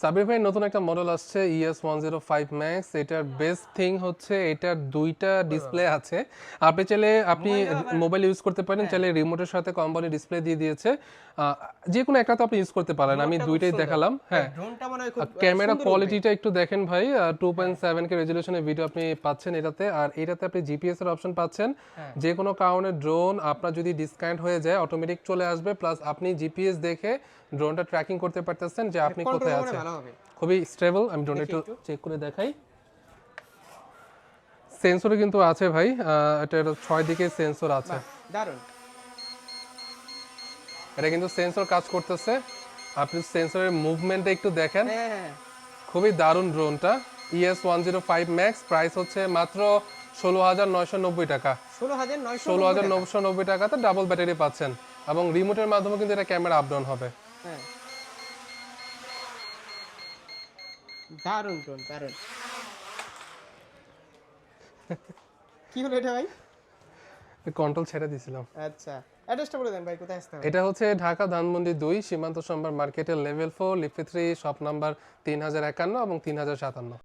সাবির ভাই নতুন একটা মডেল আসছে ES one zero five max এটার বেস্ট থিং হচ্ছে এটার দুইটা ডিসপ্লে আছে। আপনি চাইলে আপনি মোবাইল ইউজ করতে পারেন চাইলে রিমোটের সাথে কোম্পানি ডিসপ্লে দিয়ে দিয়েছে। যে কোনো একটা তো আপনি ইউজ করতে পারেন। আমি দুইটাই দেখালাম। হ্যাঁ মনে ক্যামেরা কোয়ালিটিটা একটু দেখেন ভাই। টু পয়েন্ট সেভেন কে রেজলিউশনের ভিডিও আপনি পাচ্ছেন এটাতে। আর এটাতে আপনি জিপিএস এর অপশন পাচ্ছেন। যে কোনো কারণে ড্রোন আপনার যদি ডিসকানেক্ট হয়ে যায় অটোমেটিক চলে আসবে। প্লাস আপনি জিপিএস দেখে ড্রোনটা ট্র্যাকিং করতে পারতেছেন যে আপনি কোথায় মানে আছেন। ভালো হবে। খুবই স্টেবল আমি ড্রোনটা একটু চেক করে দেখাই। সেন্সরও কিন্তু আছে ভাই এটা ছয় দিকে সেন্সর আছে। দারুণ এটা কিন্তু সেন্সর কাজ করতেছে। আপনি সেন্সরের মুভমেন্টটা একটু দেখেন। হ্যাঁ হ্যাঁ খুবই দারুণ ড্রোনটা ES one zero five max price হচ্ছে মাত্র ষোলো হাজার নয়শো নব্বই টাকা। ষোলো হাজার নয়শো ষোলো হাজার নশো নব্বই টাকাতে ডাবল ব্যাটারি পাচ্ছেন। এবং রিমোটের মাধ্যমে কিন্তু এটা ক্যামেরা আপ ডাউন হবে। হ্যাঁ। দারুণ টোন দারুণ কি হলো এটা ভাই? কন্ট্রোল ছেড়ে দিয়েছিলাম আচ্ছা অ্যাড্রেসটা বলে দেন ভাই কোথায় আসতে হবে? এটা হচ্ছে ঢাকা ধানমন্ডি দুই সীমান্ত সম্ভার মার্কেটের level four leafy three shop number তিন হাজার একান্ন এবং তিন হাজার সাতান্ন।